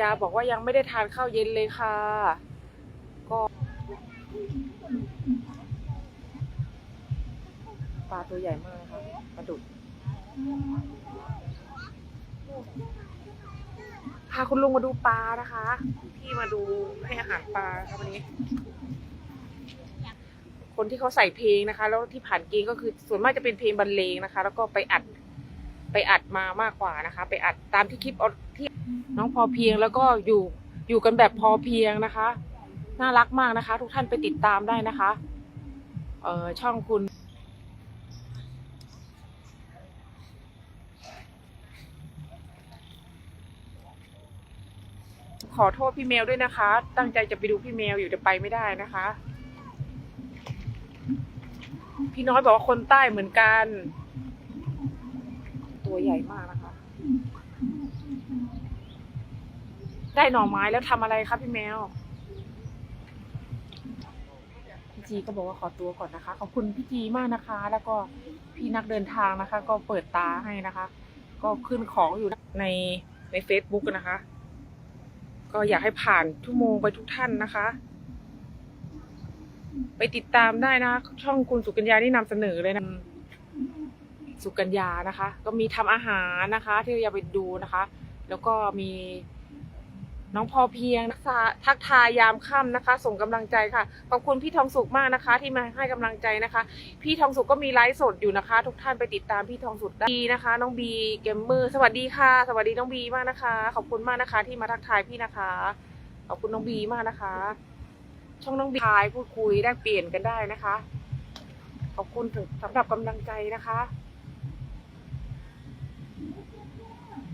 ยาบอกว่ายังไม่ได้ทานข้าวเย็นเลยค่ะ ก็ปลาตัวใหญ่มากนะคะปลาดุกพาคุณลุงมาดูปลานะคะ พี่มาดูให้อาหารปลาค่ะวันนี้ คนที่เขาใส่เพลงนะคะ แล้วที่ผ่านเกณฑ์ก็คือส่วนมากจะเป็นเพลงบรรเลงนะคะ แล้วก็ไปอัดไปอัดมามากกว่านะคะ ไปอัดตามที่คลิปที่ น้องพอเพียงแล้วก็อยู่อยู่กันแบบพอเพียงนะคะ น่ารักมากนะคะ ทุกท่านไปติดตามได้นะคะ เออช่องคุณขอโทษพี่เมลด้วยนะคะ ตั้งใจจะไปดูพี่เมลอยู่แต่ไปไม่ได้นะคะ พี่น้อยบอกว่าคนใต้เหมือนกัน ตัวใหญ่มากนะคะ ได้หน่อไม้แล้วทำอะไรคะพี่แมว พี่จีก็บอกว่าขอตัวก่อนนะคะ ขอบคุณพี่จีมากนะคะ แล้วก็พี่นักเดินทางนะคะ ก็เปิดตาให้นะคะ ก็ขึ้นของอยู่ในใน Facebook นะคะ ก็อยากให้ผ่านชั่วโมงไปทุกท่านนะคะ ไปติดตามได้นะ ช่องคุณสุกัญญาที่นำเสนอเลยนะสุกัญญานะคะ ก็มีทำอาหารนะคะ ที่เราอยากไปดูนะคะ แล้วก็มี น้องพอเพียงนะคะทักทายยามค่ำนะคะ ส่งกำลังใจค่ะ ขอบคุณพี่ทองสุกมากนะคะ ที่มาให้กำลังใจนะคะ พี่ทองสุกก็มีไลฟ์สดอยู่นะคะ ทุกท่านไปติดตามพี่ทองสุกได้นะคะ น้องบีเกมเมอร์สวัสดีค่ะ สวัสดีน้องบีมากนะคะ ขอบคุณมากนะคะ ที่มาทักทายพี่นะคะ ขอบคุณน้องบีมากนะคะ ช่องน้องบีทายพูดคุยได้เปลี่ยนกันได้นะคะ ขอบคุณถึงสำหรับกำลังใจนะคะ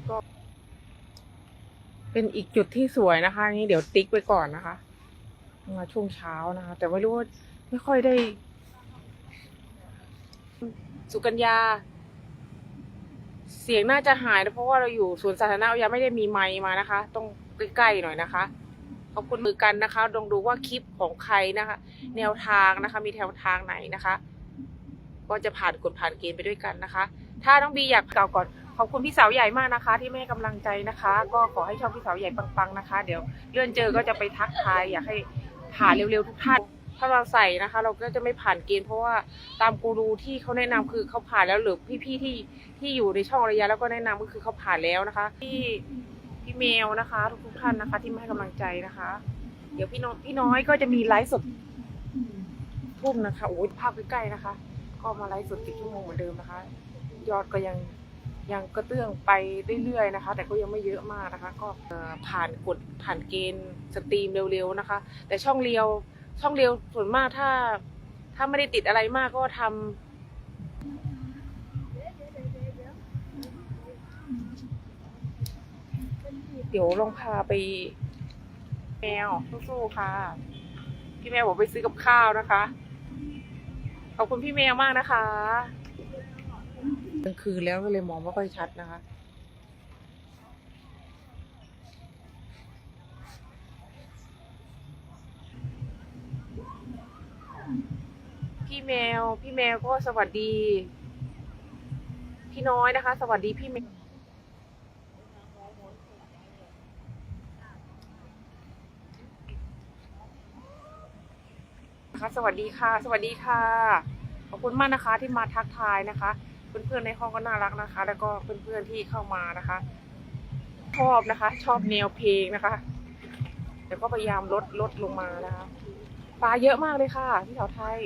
ก็ เป็นอีกจุดที่สวยนะคะ นี่เดี๋ยวติ๊กไว้ก่อนนะคะ มาช่วงเช้านะคะ แต่ไม่รู้ว่าไม่ค่อยได้ สุกัญญา เสียงน่าจะหายนะเพราะว่าเราอยู่สวนสาธารณะยังไม่ได้มีไมค์มานะคะ ต้องใกล้ๆหน่อยนะคะขอบคุณมือกันนะคะลองดูว่าคลิปของใครนะคะ แนวทางนะคะ มีแนวทางไหนนะคะ ก็จะผ่านกฎผ่านเกณฑ์ไปด้วยกันนะคะ ถ้าน้องบีอยากกล่าวก่อน ขอบคุณพี่สาวใหญ่มากนะคะ ที่ไม่ให้กำลังใจนะคะ ก็ขอให้ช่องพี่สาวใหญ่ปังๆนะคะ เดี๋ยวเลื่อนเจอก็จะไปทักทายอยากให้ผ่านเร็วๆทุกท่าน ถ้าเราใส่นะคะ เราก็จะไม่ผ่านเกณฑ์เพราะว่าตามกูรูที่เขาแนะนำคือเขาผ่านแล้วหรือพี่ๆที่ที่อยู่ในช่องระยะแล้วก็แนะนำก็คือเขาผ่านแล้วนะคะ ที่พี่เมลนะคะ ทุกๆท่านนะคะ ที่มาให้กำลังใจนะคะ เดี๋ยวพี่น้องพี่น้อยก็จะมีไลฟ์สดทุ่มนะคะโอ้ยภาพใกล้ๆนะคะ ก็มาไลฟ์สดสิบชั่วโมงเหมือนเดิมนะคะ ยอดก็ยัง ยังกระเตื้องไปเรื่อยๆนะคะ แต่ก็ยังไม่เยอะมากนะคะ ก็ผ่านกฎผ่านเกณฑ์สตรีมเร็วๆนะคะ แต่ช่องเรียวช่องเรียวส่วนมากถ้า ถ้าไม่ได้ติดอะไรมากก็ทำเดี๋ยวลองพาไป แมวสู้ๆค่ะ พี่แมวบอกไปซื้อกับข้าวนะคะ ขอบคุณพี่แมวมากนะคะ กลางคืนแล้วก็เลยมองไม่ค่อยชัดนะคะ พี่แมว พี่แมวก็สวัสดี พี่น้อยนะคะ สวัสดีพี่แมวค่ะสวัสดีค่ะ สวัสดีค่ะ ขอบคุณมากนะคะที่มาทักทายนะคะ เพื่อนๆในห้องก็น่ารักนะคะ แล้วก็เพื่อนๆที่เข้ามานะคะ ชอบนะคะ ชอบแนวเพลงนะคะแต่ก็พยายามลดลดลงมานะคะปลาเยอะมากเลยค่ะ ที่แถวไทย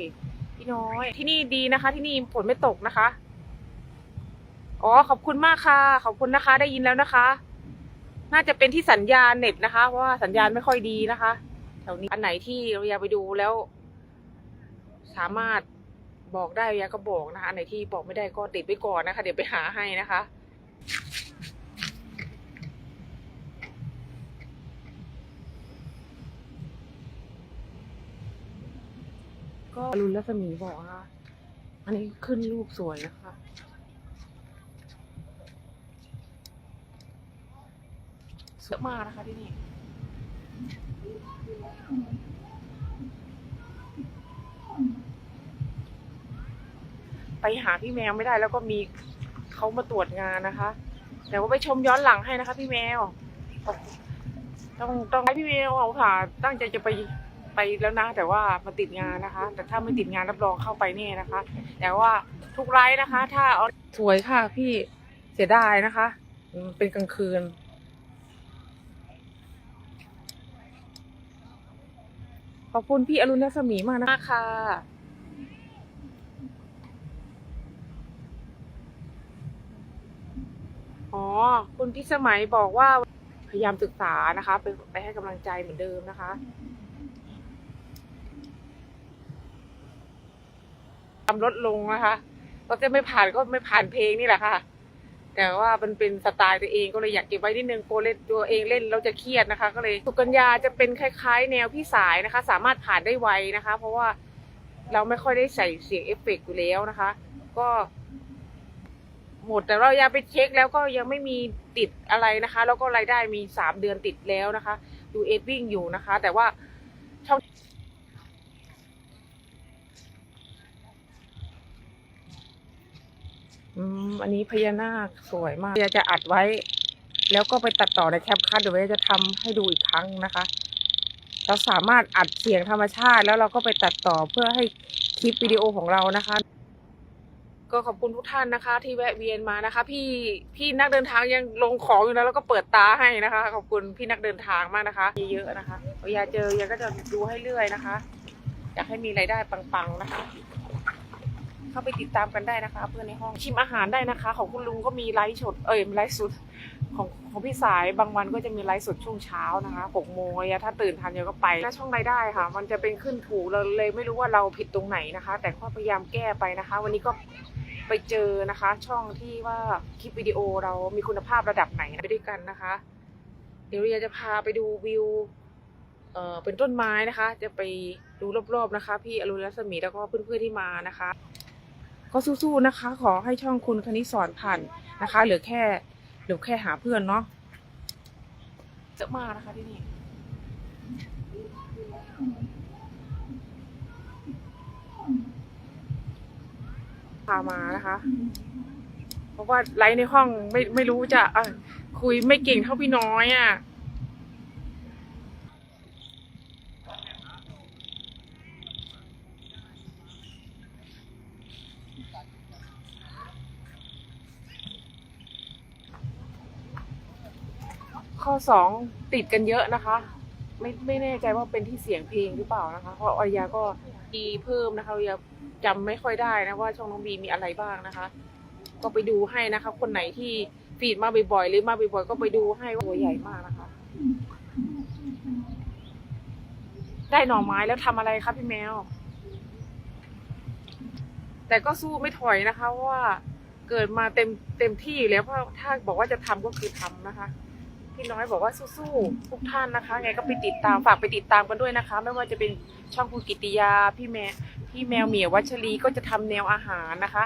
พี่น้อย ที่นี่ดีนะคะ ที่นี่ฝนไม่ตกนะคะ อ๋อขอบคุณมากค่ะ ขอบคุณนะคะ ได้ยินแล้วนะคะ น่าจะเป็นที่สัญญาณเน็ตนะคะเพราะว่าสัญญาณไม่ค่อยดีนะคะแถวนี้อันไหนที่เราอยากไปดูแล้ว สามารถ บอกได้ยาก็บอกนะคะอันไหนที่บอกไม่ได้ก็ติดไว้ก่อนนะคะ เดี๋ยวไปหาให้นะคะ ก็รุนรัศมีบอกนะคะ อันนี้ขึ้นลูกสวยนะคะสวยมากนะคะที่นี่ ไปหาพี่แมวไม่ได้แล้วก็มีเขามาตรวจงานนะคะแต่ว่าไปชมย้อนหลังให้นะคะ พี่แมว ต้องต้องให้พี่เมย์เอาค่ะ ตั้งใจจะไปไปแล้วนะ แต่ว่ามาติดงานนะคะ แต่ถ้าไม่ติดงานรับรองเข้าไปแน่นะคะ แต่ว่าทุกไลฟ์นะคะ ถ้าเอาสวยค่ะพี่เสียดายนะคะเป็นกลางคืน ขอบคุณพี่อรุณรัศมีมากนะคะ อ๋อคุณพี่สมัยบอกว่าพยายามศึกษานะคะไปไปให้กำลังใจเหมือนเดิมนะคะทำลดลงนะคะก็จะไม่ผ่านก็ไม่ผ่านเพลงนี่แหละค่ะ แต่ว่ามันเป็นสไตล์ตัวเองก็เลยอยากเก็บไว้นิดนึงโปเล่นตัวเองเล่นเราจะเครียดนะคะ ก็เลยสุกัญญาจะเป็นคล้าย ๆ แนวพี่สายนะคะ สามารถผ่านได้ไวนะคะ เพราะว่าเราไม่ค่อยได้ใส่เสียงเอฟเฟกต์อยู่แล้วนะคะ ก็ หมดแต่เรายังไปเช็คแล้วก็ยังไม่มีติดอะไรนะคะ แล้วก็รายได้มีสามเดือนติดแล้วนะคะดูเอดวิ่งอยู่นะคะ แต่ว่าช่องอืมอันนี้พญานาคสวยมากเดี๋ยวจะอัดไว้ แล้วก็ไปตัดต่อในแคปคัทเดี๋ยวจะทำให้ดูอีกครั้งนะคะ เราสามารถอัดเสียงธรรมชาติ แล้วเราก็ไปตัดต่อเพื่อให้คลิปวิดีโอของเรานะคะ ก็ขอบคุณทุกท่านนะคะ ที่แวะเวียนมานะคะ พี่พี่นักเดินทางยังลงของอยู่นะแล้วก็เปิดตาให้นะคะ ขอบคุณพี่นักเดินทางมากนะคะเยอะๆนะคะเวลาเจอยังก็จะดูให้เรื่อยนะคะ อยากให้มีรายได้ปังๆนะคะ เข้าไปติดตามกันได้นะคะ เพื่อนในห้องชิมอาหารได้นะคะ ของคุณลุงก็มีไลฟ์สดเอ้ยไลฟ์สดของของพี่สายบางวันก็จะมีไลฟ์สดช่วงเช้านะคะหกโมงอะถ้าตื่นทันเดี๋ยวก็ไปหน้าช่องรายได้ค่ะ มันจะเป็นขึ้นถูเราเลยไม่รู้ว่าเราผิดตรงไหนนะคะ แต่ก็พยายามแก้ไปนะคะ วันนี้ก็ ไปเจอนะคะ ช่องที่ว่าคลิปวิดีโอเรามีคุณภาพระดับไหนไปด้วยกันนะคะ เดี๋ยวเรียจะพาไปดูวิวเอ่อเป็นต้นไม้นะคะ จะไปดูรอบๆนะคะ พี่อรุณรัศมีแล้วก็เพื่อนๆที่มานะคะ ก็สู้ๆนะคะ ขอให้ช่องคุณคณิสอนผ่านนะคะเหลือแค่เหลือแค่หาเพื่อนเนาะเยอะมากนะคะที่นี่ พามานะคะ เพราะว่าไลฟ์ในห้องไม่ไม่รู้จะเอ่อคุยไม่เก่งเท่าพี่น้อยอะ่ะข้อสองติดกันเยอะนะคะ ไม่ไม่แน่ใจว่าเป็นที่เสียงเพลงหรือเปล่านะคะ เพราะอายาก็ดีเพิ่มนะคะอายาจำไม่ค่อยได้นะว่าช่องน้องบีมีอะไรบ้างนะคะ ก็ไปดูให้นะคะ คนไหนที่ฟีดมาบ่อยๆหรือมาบ่อยๆก็ไปดูให้ว่าตัวใหญ่มากนะคะ ได้หน่อไม้แล้วทำอะไรคะพี่แมว แต่ก็สู้ไม่ถอยนะคะว่าเกิดมาเต็มเต็มที่อยู่แล้วเพราะถ้าบอกว่าจะทำก็คือทำนะคะ พี่น้อยบอกว่าสู้ๆทุกท่านนะคะไงก็ไปติดตามฝากไปติดตามกันด้วยนะคะ ไม่ว่าจะเป็นช่องคุณกิติยาพี่แมพี่แมวเหมียววัชรีก็จะทำแนวอาหารนะคะ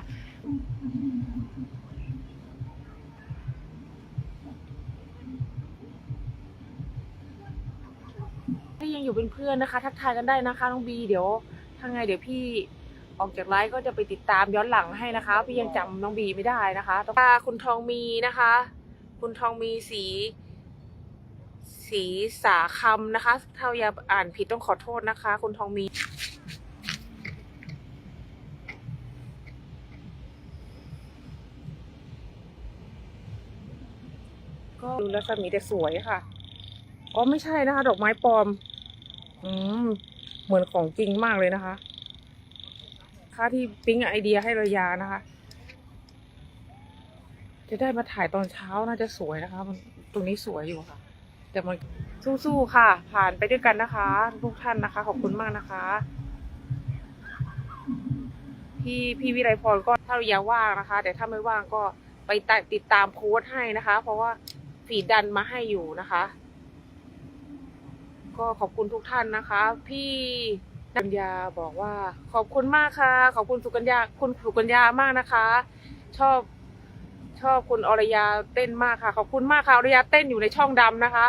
ที่ยังอยู่เป็นเพื่อนนะคะ ทักทายกันได้นะคะน้องบีเดี๋ยวถ้าไงเดี๋ยวพี่ออกจากไลฟ์ก็จะไปติดตามย้อนหลังให้นะคะ พี่ยังจำน้องบีไม่ได้นะคะต้องคุณทองมีนะคะ คุณทองมีสี สีสาคำนะคะ ถ้าอย่าอ่านผิดต้องขอโทษนะคะ คุณทองมี ก็ดูรัศมีแต่สวยค่ะ อ๋อไม่ใช่นะคะ ดอกไม้ปลอม อืม เหมือนของจริงมากเลยนะคะ ค่าที่ปิ๊งไอเดียให้ระยานะคะจะได้มาถ่ายตอนเช้าน่าจะสวยนะคะ มันตรงนี้สวยอยู่ค่ะ แต่มันสู้ๆค่ะ ผ่านไปด้วยกันนะคะ ทุกท่านนะคะ ขอบคุณมากนะคะพี่พี่วิไลพรก็ถ้าระยะว่างนะคะ แต่ถ้าไม่ว่างก็ไปติดตามโพสต์ให้นะคะ เพราะว่าฟีดดันมาให้อยู่นะคะ ก็ขอบคุณทุกท่านนะคะ พี่กัญญาบอกว่า ขอบคุณมากค่ะ ขอบคุณสุกัญญาคุณสุกัญญามากนะคะ ชอบ ชอบคุณอรยาเต้นมากค่ะ ขอบคุณมากค่ะอรยาเต้นอยู่ในช่องดำนะคะ